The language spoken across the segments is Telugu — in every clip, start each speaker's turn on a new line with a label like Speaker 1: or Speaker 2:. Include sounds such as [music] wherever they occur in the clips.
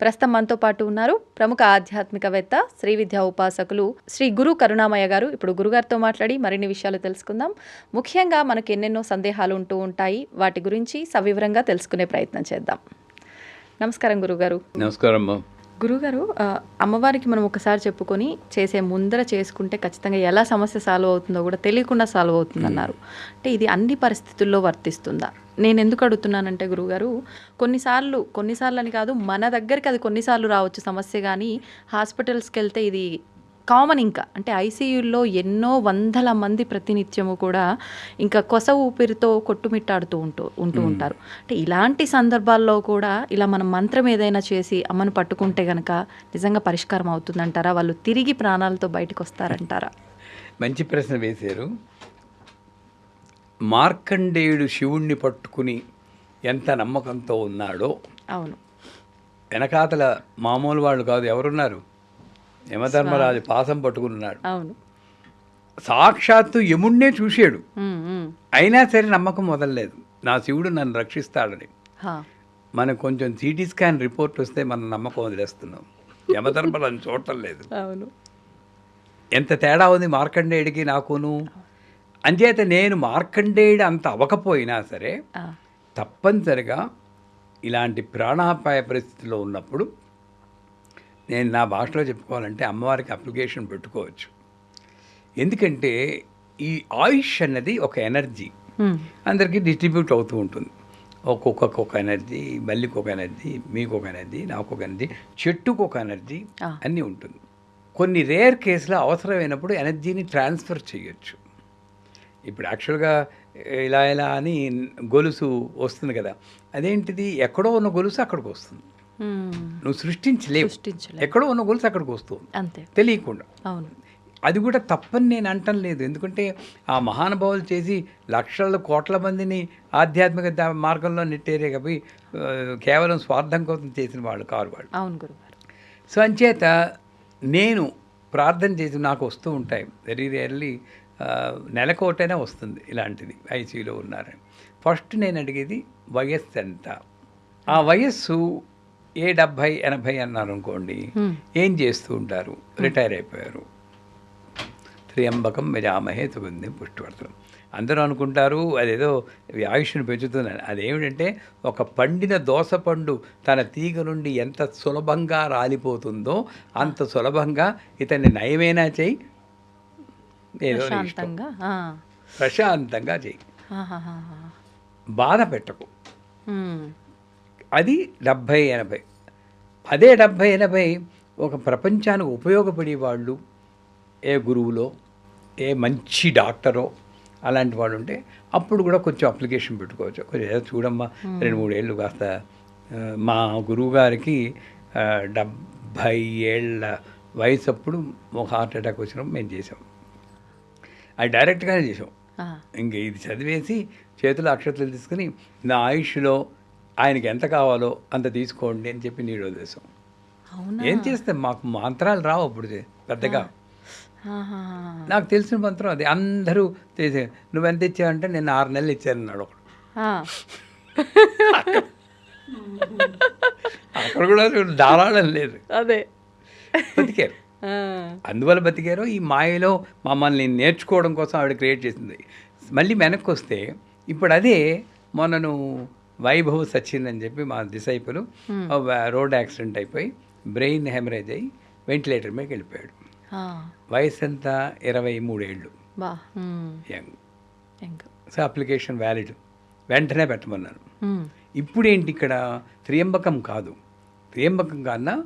Speaker 1: ప్రస్తుతం మనతో పాటు ఉన్నారు ప్రముఖ ఆధ్యాత్మికవేత్త శ్రీ విద్యా ఉపాసకులు శ్రీ గురు కరుణామయ్య గారు. ఇప్పుడు గురుగారితో మాట్లాడి మరిన్ని విషయాలు తెలుసుకుందాం. ముఖ్యంగా మనకు ఎన్నెన్నో సందేహాలు ఉంటూ ఉంటాయి. వాటి గురించి సవివరంగా తెలుసుకునే ప్రయత్నం చేద్దాం. నమస్కారం గురుగారు
Speaker 2: నమస్కారం
Speaker 1: గురుగారు అమ్మవారికి మనం ఒకసారి చెప్పుకొని చేసే ముందర చేసుకుంటే ఖచ్చితంగా ఎలా సమస్య సాల్వ్ అవుతుందో కూడా తెలియకుండా సాల్వ్ అవుతుందన్నారు. అంటే ఇది అన్ని పరిస్థితుల్లో వర్తిస్తుందా? నేను ఎందుకు అడుగుతున్నానంటే గురుగారు కొన్నిసార్లు కొన్నిసార్లు అని కాదు మన దగ్గరికి అది కొన్నిసార్లు రావచ్చు సమస్య కానీ హాస్పిటల్స్కి వెళ్తే ఇది కామన్ ఇంకా. అంటే ఐసీయూల్లో ఎన్నో వందల మంది ప్రతినిత్యము కూడా ఇంకా కొస ఊపిరితో కొట్టుమిట్టాడుతూ ఉంటూ ఉంటూ ఉంటారు. అంటే ఇలాంటి సందర్భాల్లో కూడా ఇలా మనం మంత్రం ఏదైనా చేసి అమ్మను పట్టుకుంటే గనక నిజంగా పరిష్కారం అవుతుందంటారా? వాళ్ళు తిరిగి ప్రాణాలతో బయటకు వస్తారంటారా
Speaker 2: మంచి ప్రశ్న వేశారు. మార్కండేయుడు శివుణ్ణి పట్టుకుని ఎంత నమ్మకంతో ఉన్నాడో
Speaker 1: అవును.
Speaker 2: వెనకాతల మామూలు వాళ్ళు కాదు ఎవరున్నారు? యమధర్మరాజు పాసం పట్టుకున్నాడు.
Speaker 1: అవును.
Speaker 2: సాక్షాత్తు యముణ్ణే చూశాడు. అయినా సరే నమ్మకం వదలలేదు. నా శివుడు నన్ను రక్షిస్తాడని. మనకు కొంచెం సిటీ స్కాన్ రిపోర్ట్ వస్తే మనం నమ్మకం వదిలేస్తున్నాం. యమధర్మరాజు చూడటం లేదు.
Speaker 1: అవును.
Speaker 2: ఎంత తేడా ఉంది మార్కండేయుడికి నాకును? అంచేత నేను మార్కండేయుడు అంత అవ్వకపోయినా సరే తప్పనిసరిగా ఇలాంటి ప్రాణాపాయ పరిస్థితిలో ఉన్నప్పుడు నేను నా భాషలో చెప్పుకోవాలంటే అమ్మవారికి అప్లికేషన్ పెట్టుకోవచ్చు. ఎందుకంటే ఈ ఆయుష్ అన్నది ఒక ఎనర్జీ. అందరికీ డిస్ట్రిబ్యూట్ అవుతూ ఉంటుంది. ఒక్కొక్కరికి ఒక ఎనర్జీ బల్లికి ఒక ఎనర్జీ మీకు ఒక ఎనర్జీ నాకు ఒక ఎనర్జీ చెట్టుకు ఒక ఎనర్జీ. అన్నీ ఉంటుంది. కొన్ని రేర్ కేసులో అవసరమైనప్పుడు ఎనర్జీని ట్రాన్స్ఫర్ చేయొచ్చు. ఇప్పుడు యాక్చువల్గా ఇలా ఇలా అని గొలుసు వస్తుంది కదా. అదేంటిది? ఎక్కడో ఉన్న గొలుసు అక్కడికి వస్తుంది. నువ్వు సృష్టించలేవు.
Speaker 1: సృష్టించలేం.
Speaker 2: ఎక్కడో ఉన్న గొలుసు అక్కడికి వస్తుంది
Speaker 1: అంతే.
Speaker 2: తెలియకుండా.
Speaker 1: అవును.
Speaker 2: అది కూడా తప్పని నేను అంటం లేదు. ఎందుకంటే ఆ మహానుభావులు చేసి లక్షల కోట్ల మందిని ఆధ్యాత్మిక మార్గంలో నెట్టేరే కాబట్టి కేవలం స్వార్థం కోసం చేసిన వాళ్ళు కారు వాళ్ళు.
Speaker 1: అవును
Speaker 2: సో అంచేత నేను ప్రార్థన చేసి నాకు వస్తూ ఉంటాయి. వెరీ రేర్లీ నెలకోటైనా వస్తుంది ఇలాంటిది ఐసీయూలో ఉన్నారని. ఫస్ట్ నేను అడిగేది వయస్సు ఎంత? ఆ వయస్సు ఏ డెబ్భై ఎనభై అన్నారు అనుకోండి. ఏం చేస్తూ ఉంటారు? రిటైర్ అయిపోయారు. త్రియంబకం యజామహే సుగంధం పుష్టివర్తనం అందరూ అనుకుంటారు అదేదో ఆయుష్ను పెంచుతుందని అదేమిటంటే ఒక పండిన దోసపండు తన తీగ నుండి ఎంత సులభంగా రాలిపోతుందో అంత సులభంగా ఇతన్ని నయమేనా చేయి.
Speaker 1: ప్రశాంతంగా.
Speaker 2: ప్రశాంతంగా చేయి. బాధ పెట్టకు. అది డెబ్భై ఎనభై. అదే డెబ్భై ఎనభై ఒక ప్రపంచానికి ఉపయోగపడే వాళ్ళు ఏ గురువులో ఏ మంచి డాక్టరో అలాంటి వాళ్ళు ఉంటే అప్పుడు కూడా కొంచెం అప్లికేషన్ పెట్టుకోవచ్చు. కొంచెం ఏదో చూడమ్మా రెండు మూడేళ్ళు కాస్త మా గురువు గారికి డెబ్భై ఏళ్ళ వయసు అప్పుడు ఒక హార్ట్ అటాక్ వచ్చినప్పుడు మేము చేసాం అది డైరెక్ట్గానే చేసాం. ఇంక ఇది చదివేసి చేతులు అక్షతలు తీసుకుని నా ఆయుష్లో ఆయనకి ఎంత కావాలో అంత తీసుకోండి అని చెప్పి నీడు వదిలేసాం. ఏం చేస్తే మాకు మంత్రాలు రావు అప్పుడు పెద్దగా. నాకు తెలిసిన మంత్రం అది. అందరూ చేసే నువ్వు ఎంత ఇచ్చావంటే నేను ఆరు నెలలు ఇచ్చానన్నాడు ఒకడు. అక్కడ కూడా ధారాళం లేదు.
Speaker 1: అదే.
Speaker 2: బతికారు. అందువల్ల బతికారో ఈ మాయలో మమ్మల్ని నేర్చుకోవడం కోసం ఆవిడ క్రియేట్ చేసింది. మళ్ళీ వెనక్కి వస్తే ఇప్పుడు అదే మొన్నను వైభవ్ సచిన్ అని చెప్పి మా డిసైపులు రోడ్ యాక్సిడెంట్ అయిపోయి బ్రెయిన్ హెమరేజ్ అయ్యి వెంటిలేటర్ మీదకి వెళ్ళిపోయాడు. వయసు ఎంత ఇరవై మూడేళ్ళు. యంగ్. So application valid. వెంటనే పెట్టమన్నాను
Speaker 1: ఉమ్.
Speaker 2: ఇప్పుడేంటి ఇక్కడ? త్రియంబకం కాదు. త్రియంబకం కన్నా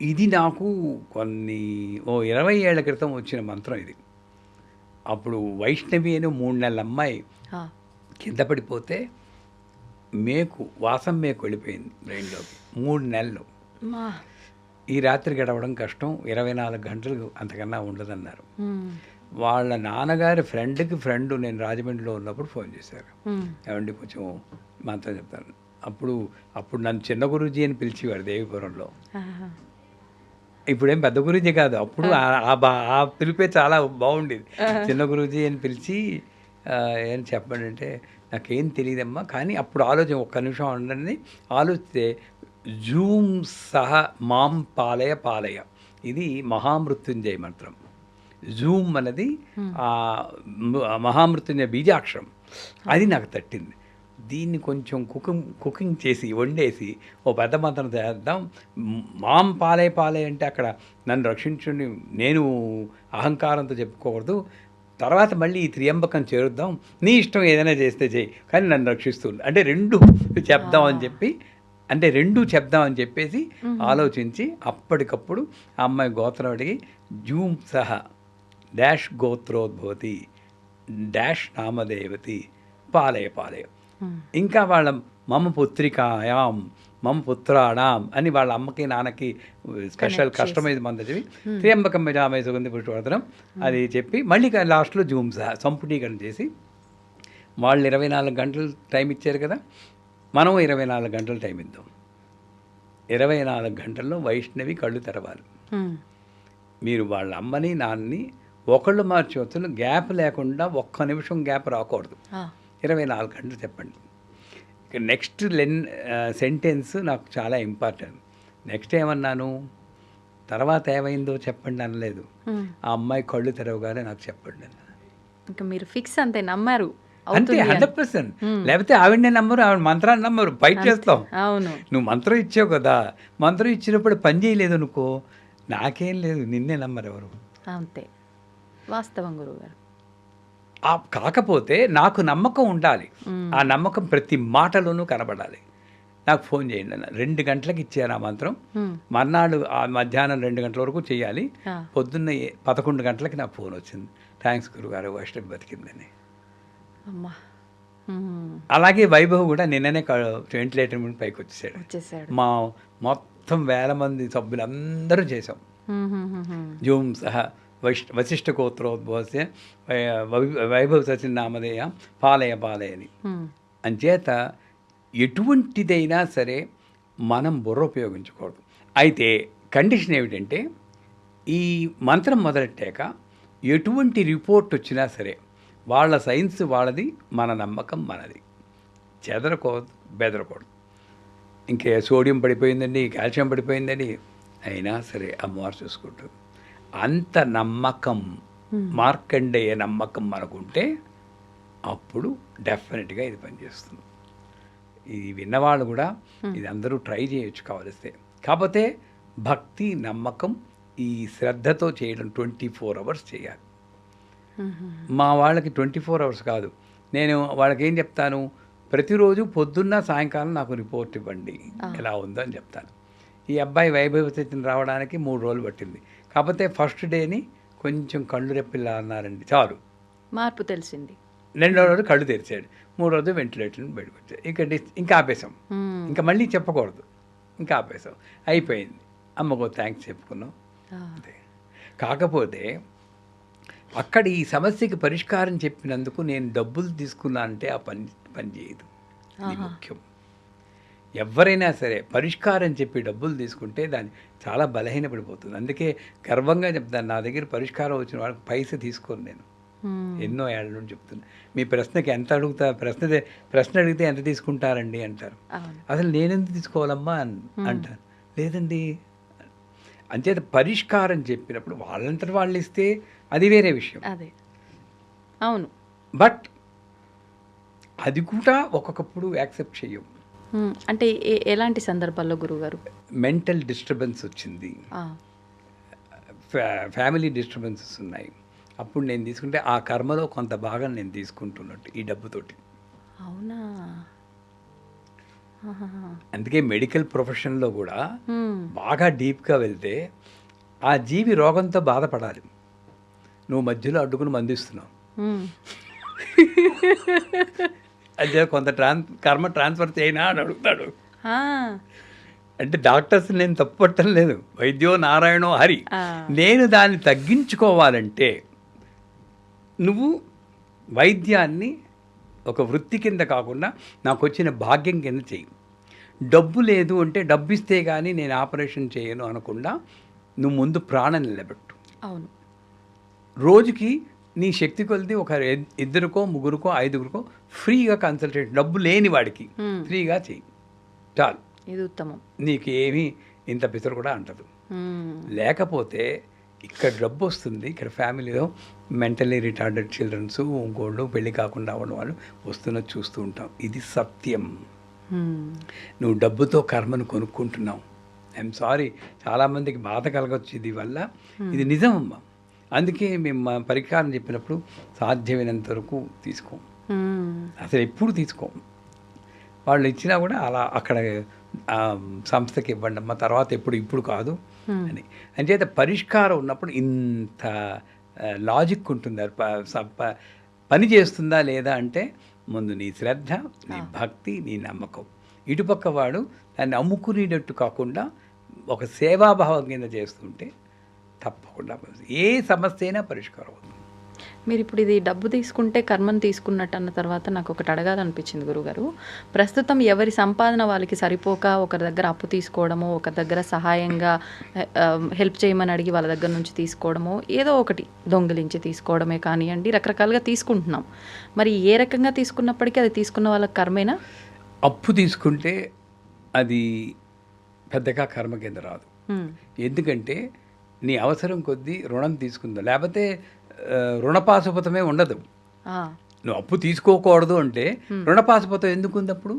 Speaker 2: ఇది నాకు కొన్ని ఓ ఇరవై ఏళ్ళ క్రితం వచ్చిన మంత్రం ఇది అప్పుడు వైష్ణవి అని మూడు నెలల అమ్మాయి. కింద పడిపోతే మేకు వాసం మేకు వెళ్ళిపోయింది బ్రెయిన్లోకి మూడు నెలలు ఈ రాత్రి గడవడం కష్టం ఇరవై నాలుగు గంటలు అంతకన్నా ఉండదన్నారు. వాళ్ళ నాన్నగారి ఫ్రెండ్కి ఫ్రెండ్ నేను రాజమండ్రిలో ఉన్నప్పుడు ఫోన్ చేశారు. ఏమండి కొంచెం మంత్రం చెప్తాను అప్పుడు అప్పుడు నన్ను చిన్న గురూజీ అని పిలిచేవాడు దేవిపురంలో. ఇప్పుడేం పెద్ద గురూజీ కాదు. అప్పుడు ఆ- పిలిపే చాలా బాగుండేది. చిన్న గురూజీ అని పిలిచి ఏం చెప్పండి అంటే నాకేం తెలియదమ్మా కానీ అప్పుడు ఆలోచన ఒక్క నిమిషం ఉండండి. ఆలోచిస్తే జూమ్ సహ మాం పాలయ పాలయ. ఇది మహామృత్యుంజయ మంత్రం. జూమ్ అన్నది మహామృత్యుంజయ బీజాక్షరం. అది నాకు తట్టింది. దీన్ని కొంచెం కుకింగ్ కుకింగ్ చేసి వండేసి ఓ పెద్ద మంత్రం చేద్దాం. మ్, పాలే పాలే అంటే అక్కడ నన్ను రక్షించుని నేను అహంకారంతో చెప్పుకోకూడదు. తర్వాత మళ్ళీ ఈ త్రియంబకం చేరుద్దాం. నీ ఇష్టం ఏదైనా చేస్తే చేయి కానీ నన్ను రక్షిస్తుంది అంటే రెండు చెప్దాం అని చెప్పి అంటే రెండు చెప్దాం అని చెప్పేసి ఆలోచించి అప్పటికప్పుడు ఆ అమ్మాయి గోత్రం అడిగి జూమ్ సహా డాష్ గోత్రోద్భవతి డాష్ నామదేవతి పాలయ పాలయ ఇంకా వాళ్ళ మమ పుత్రికాయాం మమ పుత్రాణం అని వాళ్ళ అమ్మకి నాన్నకి స్పెషల్ కస్టమైజ్ మంది చెప్పి త్రియంబకం జామయ సుగంధి పుష్పవర్ధనం అది చెప్పి మళ్ళీ లాస్ట్లో జూమ్ సంపుటీకరణ చేసి వాళ్ళు ఇరవై నాలుగు గంటలు టైం ఇచ్చారు కదా మనం ఇరవై నాలుగు గంటలు టైం ఇద్దాం. ఇరవై నాలుగు గంటల్లో వైష్ణవి కళ్ళు తెరవాలి. మీరు వాళ్ళ అమ్మని నాన్నని ఒకళ్ళు మార్చవచ్చును గ్యాప్ లేకుండా ఒక్క నిమిషం గ్యాప్ రాకూడదు. ఇరవై నాలుగు గంటలు చెప్పండి. ఇక నెక్స్ట్ లెన్ సెంటెన్స్ నాకు చాలా ఇంపార్టెంట్ నెక్స్ట్ ఏమన్నాను? తర్వాత ఏమైందో చెప్పండి అనలేదు. ఆ అమ్మాయి కళ్ళు తెరవగానే నాకు చెప్పండి.
Speaker 1: ఇంకా మీరు ఫిక్స్ అంతే నమ్మారు.
Speaker 2: అంతే. హండ్రెడ్ పర్సెంట్ లేకపోతే ఆవిడనే నమ్మరు ఆవిడ మంత్రాన్ని నమ్మరు బయట చేస్తాం.
Speaker 1: అవును.
Speaker 2: నువ్వు మంత్రం ఇచ్చావు కదా మంత్రం ఇచ్చినప్పుడు పని చేయలేదు అనుకో నాకేం లేదు నిన్నే నమ్మరు ఎవరు?
Speaker 1: అంతే. వాస్తవం గురువుగారు.
Speaker 2: ఆ కాకపోతే నాకు నమ్మకం ఉండాలి. ఆ నమ్మకం ప్రతి మాటలోనూ కనబడాలి. నాకు ఫోన్ చేయండి అన్న. రెండు గంటలకు ఇచ్చాను ఆ మంత్రం. మర్నాడు ఆ మధ్యాహ్నం రెండు గంటల వరకు చేయాలి. పొద్దున్న పదకొండు గంటలకి నాకు ఫోన్ వచ్చింది. థ్యాంక్స్ గురుగారు వైష్ణవి బతికిందని.
Speaker 1: అమ్మా.
Speaker 2: అలాగే వైభవ్ కూడా నిన్ననే వెంటిలేటర్ మీద పైకి వచ్చేసాడు. మా మొత్తం వేల మంది సభ్యులందరూ చేసాం. జూమ్ సహ వైష్ వశిష్ఠ గోత్రోద్భవస్య వైభవ్ సచిన్నామధేయ పాలయ పాలయని. అంచేత ఎటువంటిదైనా సరే మనం బుర్ర ఉపయోగించకూడదు. అయితే కండిషన్ ఏమిటంటే ఈ మంత్రం మొదలెట్టాక ఎటువంటి రిపోర్ట్ వచ్చినా సరే వాళ్ళ సైన్స్ వాళ్ళది మన నమ్మకం మనది. చెదరకూడదు బెదరకూడదు. ఇంకే సోడియం పడిపోయిందండి కాల్షియం పడిపోయిందని అయినా సరే అమ్మవారు చూసుకుంటుంది అంత నమ్మకం మార్కండేయ నమ్మకం మనకుంటే అప్పుడు డెఫినెట్గా ఇది పనిచేస్తుంది. ఇది విన్నవాళ్ళు కూడా ఇది అందరూ ట్రై చేయొచ్చు కావలిస్తే. కాకపోతే భక్తి నమ్మకం ఈ శ్రద్ధతో చేయడం ట్వంటీ ఫోర్ అవర్స్ చేయాలి. మా వాళ్ళకి ట్వంటీ ఫోర్ అవర్స్ కాదు. నేను వాళ్ళకి ఏం చెప్తాను? ప్రతిరోజు పొద్దున్న సాయంకాలం నాకు రిపోర్ట్ ఇవ్వండి. ఎలా ఉందో అని చెప్తాను. ఈ అబ్బాయి వైభవ స్థితిని రావడానికి మూడు రోజులు పట్టింది. కాకపోతే ఫస్ట్ డేని కొంచెం కళ్ళు రెప్పిల్లా అన్నారండి. చాలు.
Speaker 1: మార్పు తెలిసింది.
Speaker 2: రెండో రోజు కళ్ళు తెరిచాడు. మూడో రోజు వెంటిలేటర్ బయటకు వచ్చాడు ఇంకా ఇంకా
Speaker 1: మ్మ్.
Speaker 2: ఇంకా మళ్ళీ చెప్పకూడదు. ఇంకా ఆపేసాం అయిపోయింది. అమ్మకో థ్యాంక్స్ చెప్పుకున్నాం. కాకపోతే అక్కడ ఈ సమస్యకి పరిష్కారం చెప్పినందుకు నేను డబ్బులు తీసుకున్నా అంటే ఆ పని పని చేయదు. ముఖ్యం. ఎవరైనా సరే పరిష్కారం చెప్పి డబ్బులు తీసుకుంటే దాన్ని చాలా బలహీనపడిపోతుంది. అందుకే గర్వంగా చెప్తాను నా దగ్గర పరిష్కారం వచ్చిన వాళ్ళకి పైస తీసుకోను నేను.
Speaker 1: మ్మ్.
Speaker 2: ఎన్నో ఏళ్ళ నుండి చెప్తున్నా. మీ ప్రశ్నకి ఎంత అడుగుతా ప్రశ్న ప్రశ్న అడిగితే ఎంత తీసుకుంటారండి అంటారు. అసలు నేనెందుకు తీసుకోవాలమ్మా అని అంటారు. లేదండి. అంచేత పరిష్కారం చెప్పినప్పుడు వాళ్ళంతటి వాళ్ళు ఇస్తే అది వేరే విషయం.
Speaker 1: అదే. అవును.
Speaker 2: బట్ అది కూడా ఒక్కొక్కప్పుడు యాక్సెప్ట్ చెయ్యం
Speaker 1: మ్మ్. అంటే ఎలాంటి సందర్భాల్లో గురువుగారు?
Speaker 2: మెంటల్ డిస్టర్బెన్స్ వచ్చింది. ఫ్యామిలీ డిస్టర్బెన్సెస్ ఉన్నాయి. అప్పుడు నేను తీసుకుంటే ఆ కర్మలో కొంత భాగం నేను తీసుకుంటున్నట్టు ఈ డబ్బుతోటి.
Speaker 1: అవునా.
Speaker 2: అందుకే మెడికల్ ప్రొఫెషన్లో కూడా. బాగా డీప్గా వెళ్తే ఆ జీవి రోగంతో బాధపడాలి. నువ్వు మధ్యలో అడ్డుకుని మందిస్తున్నావు. [laughs] అదే కొంత ట్రాన్స్ కర్మ ట్రాన్స్ఫర్ చేయనా అని అడుగుతాడు. అంటే డాక్టర్స్ నేను తప్పట్టం లేదు. వైద్యో నారాయణో హరి. నేను దాన్ని తగ్గించుకోవాలంటే నువ్వు వైద్యాన్ని ఒక వృత్తి కింద కాకుండా నాకు వచ్చిన భాగ్యం కింద చెయ్యి. డబ్బు లేదు అంటే డబ్బు ఇస్తే కానీ నేను ఆపరేషన్ చేయను అనకుండా నువ్వు ముందు ప్రాణం నిలబెట్టు.
Speaker 1: అవును.
Speaker 2: రోజుకి నీ శక్తి కొలిది ఒక ఇద్- ఇద్దరికో ముగ్గురికో ఐదుగురికో ఫ్రీగా కన్సల్టేషన్ డబ్బు లేని వాడికి. ఫ్రీగా చెయ్యి. చాలు.
Speaker 1: ఇది ఉత్తమం.
Speaker 2: నీకు ఏమీ ఇంత పితరు కూడా అంటదు. లేకపోతే ఇక్కడ డబ్బు వస్తుంది ఇక్కడ ఫ్యామిలీలో మెంటలీ రిటార్డెడ్ చిల్డ్రన్స్ ఇంకోళ్ళు పెళ్ళి కాకుండా ఉన్న వాళ్ళు వస్తున్నది చూస్తూ ఉంటాం. ఇది సత్యం. నువ్వు డబ్బుతో కర్మను కొనుక్కుంటున్నావు. ఐఎమ్ సారీ చాలామందికి బాధ కలగచ్చు ఇది వల్ల. ఇది నిజం అమ్మా. అందుకే మేము మా పరిష్కారం చెప్పినప్పుడు సాధ్యమైనంత వరకు తీసుకోం. అసలు ఎప్పుడు తీసుకోం వాళ్ళు ఇచ్చినా కూడా అలా అక్కడ సంస్థకి ఇవ్వండి అమ్మా తర్వాత ఎప్పుడు ఇప్పుడు కాదు అని. అంచేత పరిష్కారం ఉన్నప్పుడు ఇంత లాజిక్ ఉంటుంది. పని చేస్తుందా లేదా అంటే ముందు నీ శ్రద్ధ నీ భక్తి నీ నమ్మకం. ఇటుపక్క వాడు దాన్ని అమ్ముకునేటట్టు కాకుండా ఒక సేవాభావం కింద చేస్తుంటే తప్పకుండా ఏ సమస్య అయినా పరిష్కారం అవుతుంది.
Speaker 1: మీరు ఇప్పుడు ఇది డబ్బు తీసుకుంటే కర్మను తీసుకున్నట్టు అన్న తర్వాత నాకు ఒకటి అడగాలనిపించింది గురుగారు. ప్రస్తుతం ఎవరి సంపాదన వాళ్ళకి సరిపోక ఒకరి దగ్గర అప్పు తీసుకోవడమో ఒకరి దగ్గర సహాయంగా హెల్ప్ చేయమని అడిగి వాళ్ళ దగ్గర నుంచి తీసుకోవడమో ఏదో ఒకటి దొంగిలించి తీసుకోవడమే కానివ్వండి రకరకాలుగా తీసుకుంటున్నాం. మరి ఏ రకంగా తీసుకున్నప్పటికీ అది తీసుకున్న వాళ్ళకి కర్మేనా?
Speaker 2: అప్పు తీసుకుంటే అది పెద్దగా కర్మ కింద రాదు. ఎందుకంటే నీ అవసరం కొద్దీ రుణం తీసుకుందా. లేకపోతే రుణపాశుపతమే ఉండదు. నువ్వు అప్పు తీసుకోకూడదు అంటే రుణపాశుపతం ఎందుకు ఉంది అప్పుడు.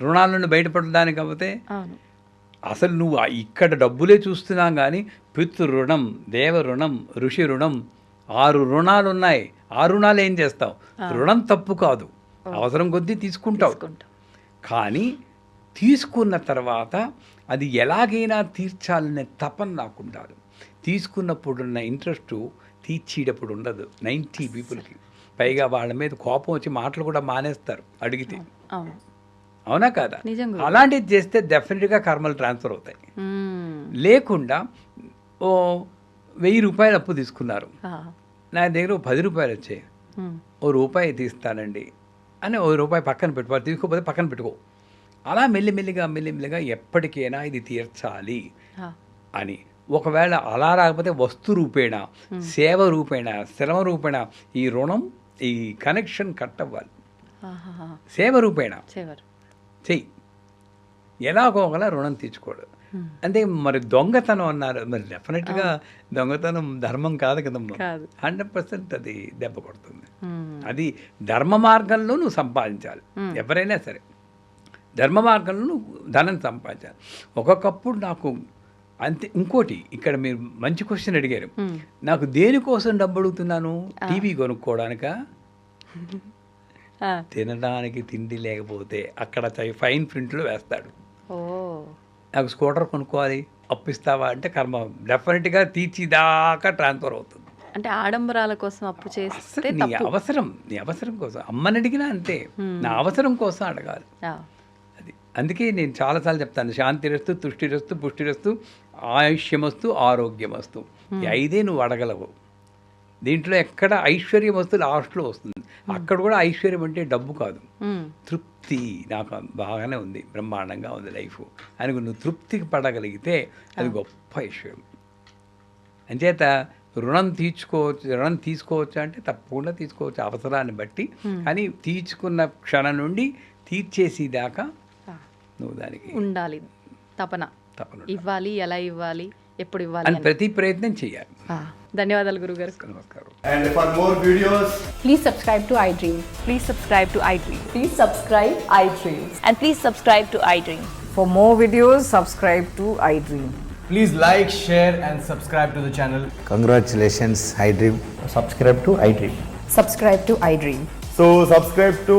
Speaker 2: రుణాల నుండి బయటపడడానికి కాకపోతే అసలు నువ్వు ఇక్కడ డబ్బులే చూస్తున్నాం కానీ పితృ రుణం దేవ రుణం ఋషి రుణం ఆరు రుణాలు ఉన్నాయి ఆ రుణాలు ఏం చేస్తావు? రుణం తప్పు కాదు. అవసరం కొద్దీ తీసుకుంటావు.
Speaker 1: తీసుకుంటాం.
Speaker 2: కానీ తీసుకున్న తర్వాత అది ఎలాగైనా తీర్చాలనే తపన నాకు ఉండాలి తీసుకున్నప్పుడు ఉన్న ఇంట్రెస్ట్ తీర్చేటప్పుడు ఉండదు నైంటీ పీపుల్కి పైగా వాళ్ళ మీద కోపం వచ్చి మాటలు కూడా మానేస్తారు అడిగితే
Speaker 1: అవును
Speaker 2: కాదా. అలాంటిది చేస్తే డెఫినెట్గా కర్మలు ట్రాన్స్ఫర్ అవుతాయి. లేకుండా ఓ వెయ్యి రూపాయలు అప్పు తీసుకున్నారు. నా దగ్గర పది రూపాయలు వచ్చాయి. ఓ రూపాయి తీస్తానండి అని ఓ రూపాయి పక్కన పెట్టుకోవాలి తీసుకోకపోతే పక్కన పెట్టుకో అలా మెల్లిమెల్లిగా మెల్లిమెల్లిగా ఎప్పటికైనా ఇది తీర్చాలి. అని ఒకవేళ అలా రాకపోతే వస్తు రూపేణ సేవ రూపేణ శ్రమ రూపేణ ఈ రుణం ఈ కనెక్షన్ కట్ అవ్వాలి. సేవ రూపేణ. చెయ్యి. ఎలాగోగలా రుణం తీర్చుకోడు. అంటే మరి దొంగతనం అన్నారు. మరి డెఫినెట్గా దొంగతనం ధర్మం కాదు కదమ్మా
Speaker 1: కాదు.
Speaker 2: హండ్రెడ్ పర్సెంట్ అది దెబ్బ కొడుతుంది.
Speaker 1: మ్మ్.
Speaker 2: అది ధర్మ మార్గంలో నువ్వు సంపాదించాలి. ఎవరైనా సరే. ధర్మ మార్గంలో నువ్వు ధనం సంపాదించాలి. ఒక్కొక్కప్పుడు నాకు అంతే ఇంకోటి ఇక్కడ మీరు మంచి క్వశ్చన్ అడిగారు. నాకు దేనికోసం డబ్బు అడుగుతున్నాను టీవీ కొనుక్కోవడానికా. తినడానికి తిండి లేకపోతే అక్కడ ఫైన్ ప్రింట్లో వేస్తాడు. నాకు స్కూటర్ కొనుక్కోవాలి అప్పిస్తావా అంటే కర్మ డెఫినెట్గా తీర్చిదాకా ట్రాన్స్ఫర్ అవుతుంది.
Speaker 1: అంటే ఆడంబరాల కోసం అప్పు చేస్తే
Speaker 2: నీ అవసరం నీ అవసరం కోసం. అమ్మని అడిగినా అంతే. నా అవసరం కోసం అడగాలి. అది. అందుకే నేను చాలాసార్లు చెప్తాను శాంతిరస్తు తుష్టిరస్తు పుష్టిరస్తు ఆయుష్యమస్తు ఆరోగ్యమస్తు. ఈ ఐదే నువ్వు అడగలవు. దీంట్లో ఎక్కడ ఐశ్వర్యం వస్తు లాస్ట్లో వస్తుంది. అక్కడ కూడా ఐశ్వర్యం అంటే డబ్బు కాదు.
Speaker 1: మ్మ్.
Speaker 2: తృప్తి నాకు బాగానే ఉంది. బ్రహ్మాండంగా ఉంది లైఫ్. అని నువ్వు తృప్తికి పడగలిగితే అది గొప్ప ఐశ్వర్యం. అంచేత రుణం తీర్చుకోవచ్చు రుణం తీసుకోవచ్చు అంటే తప్పకుండా తీసుకోవచ్చు అవసరాన్ని బట్టి. కానీ తీర్చుకున్న క్షణం నుండి తీర్చేసి దాకా
Speaker 1: ఆ.
Speaker 2: నువ్వు దానికి
Speaker 1: ఉండాలి. తపన. ఇవ్వాలి ఎలా ఇవ్వాలి ఎప్పుడు ఇవ్వాలి
Speaker 2: అని. ప్రతి ప్రయత్నం చేయాలి.
Speaker 1: ధన్యవాదాలు గురు గారు
Speaker 2: నమస్కారం.
Speaker 3: And for more videos
Speaker 4: please subscribe to
Speaker 5: iDream please subscribe to
Speaker 4: iDream please
Speaker 5: subscribe iDream and please
Speaker 6: subscribe to iDream for more
Speaker 3: videos subscribe to iDream please like share
Speaker 7: and subscribe
Speaker 8: to the channel
Speaker 4: congratulations iDream
Speaker 3: subscribe to iDream subscribe to
Speaker 9: iDream so subscribe to